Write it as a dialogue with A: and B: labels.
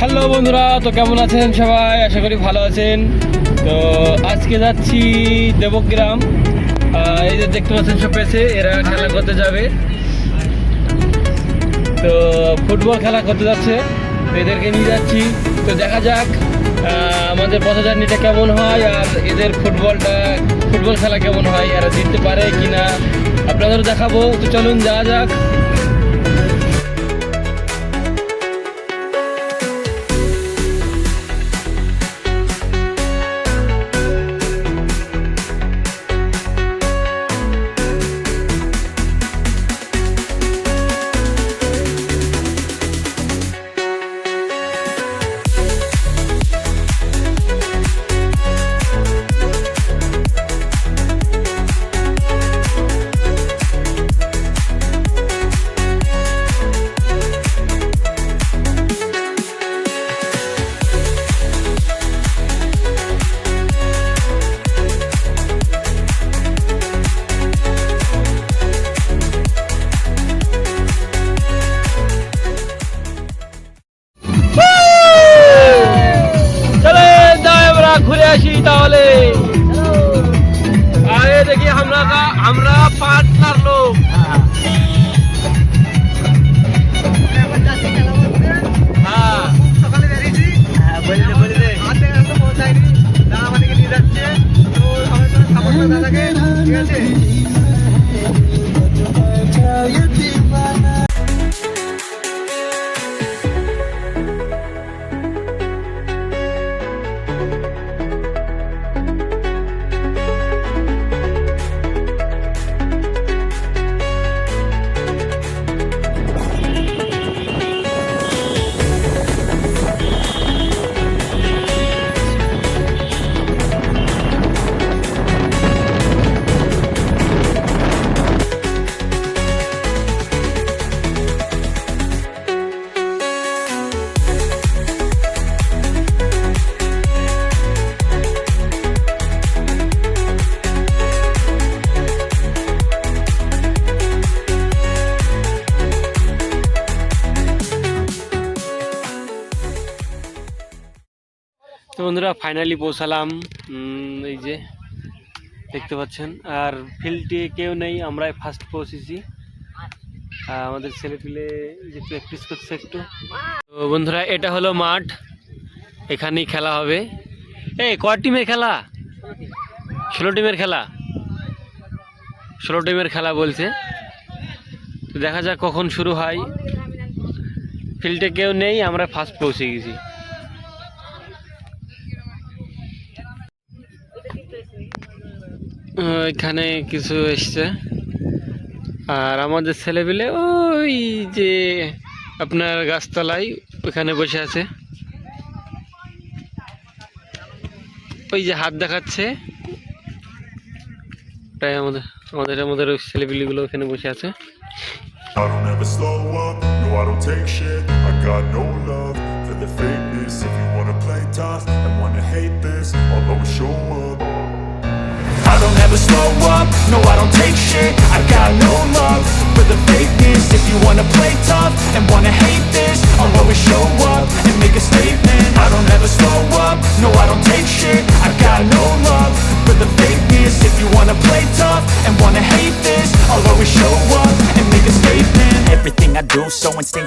A: Hello বন্ধুরা, তো কেমন আছেন সবাই? আশা করি ভালো আছেন। তো আজকে যাচ্ছি দেবগ্রাম। এই যে দেখতে পাচ্ছেন সব পেছে এরা খেলা করতে যাবে। তো ফুটবল খেলা করতে যাচ্ছে, এদেরকে নিয়ে যাচ্ছি। তো দেখা যাক আমাদের পথচারণীটা কেমন হয় আর এদের ফুটবলটা, ফুটবল খেলা কেমন হয়, এরা জিততে পারে কিনা। আপনাদেরও দেখাবো। তো চলুন, যাওয়া যাক। ঘুরে আসি তাহলে। আরে দেখি আমরা আমরা পার্টনার
B: তো
A: বন্ধুরা ফাইনালি পৌঁছালাম। এই যে, দেখতে পাচ্ছেন। আর ফিল্ডে কেউ নেই, আমরাই ফার্স্ট পৌঁছেছি। আমাদের ছেলে পিলে যে প্র্যাকটিস করছে একটু। তো বন্ধুরা, এটা হলো মাঠ। এখানেই খেলা হবে। এই ক টিমের খেলা? ষোলো টিমের খেলা? ষোলো টিমের খেলা বলছে। দেখা যাক কখন শুরু হয়। ফিল্ডে কেউ নেই, আমরা ফার্স্ট পৌঁছে গেছি। এখানে কিছু এসছে। আর আমাদের ছেলেপিলে ওই যে আপনার গাছতলাই ওখানে বসে আছে। ওই যে হাত দেখাচ্ছে। তাই আমাদের আমাদের আমাদের ওই ছেলেপিলিগুলো ওখানে বসে আছে।
C: Don't ever slow up,